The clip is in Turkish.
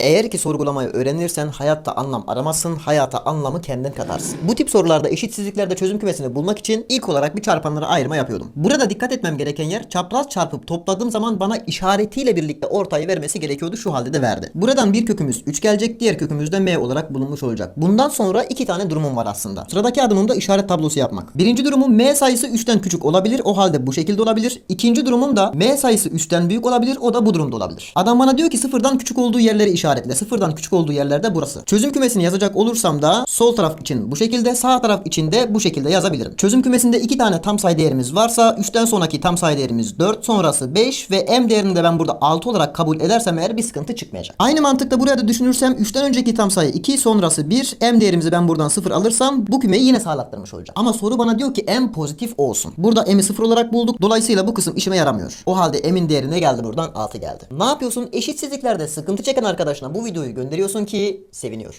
Eğer ki sorgulamayı öğrenirsen hayatta anlam aramazsın, hayata anlamı kendin katarsın. Bu tip sorularda eşitsizliklerde çözüm kümesini bulmak için ilk olarak bir çarpanlara ayırma yapıyordum. Burada dikkat etmem gereken yer çapraz çarpıp topladığım zaman bana işaretiyle birlikte ortayı vermesi gerekiyordu şu halde de verdi. Buradan bir kökümüz 3 gelecek diğer kökümüz de m olarak bulunmuş olacak. Bundan sonra iki tane durumum var aslında. Sıradaki adımım da işaret tablosu yapmak. Birinci durumum m sayısı 3'ten küçük olabilir o halde bu şekilde olabilir. İkinci durumum da m sayısı 3'ten büyük olabilir o da bu durumda olabilir. Adam bana diyor ki sıfırdan küçük olduğu yerleri işaretle. Sıfırdan küçük olduğu yerlerde burası. Çözüm kümesini yazacak olursam da sol taraf için bu şekilde sağ taraf için de bu şekilde yazabilirim. Çözüm kümesinde iki tane tam sayı değerimiz varsa 3'ten sonraki tam sayı değerimiz 4 sonrası 5 ve m değerini de ben burada 6 olarak kabul edersem eğer bir sıkıntı çıkmayacak. Aynı mantıkta buraya da düşünürsem 3'ten önceki tam sayı 2 sonrası 1 m değerimizi ben buradan 0 alırsam bu kümeyi yine sağlattırmış olacağım. Ama soru bana diyor ki m pozitif olsun. Burada m'i 0 olarak bulduk. Dolayısıyla bu kısım işime yaramıyor. O halde m'in değeri ne geldi buradan? 6 geldi. Ne yapıyorsun? Eşitsizliklerde sıkıntı çeken arkadaşına bu videoyu gönderiyorsun ki seviniyor.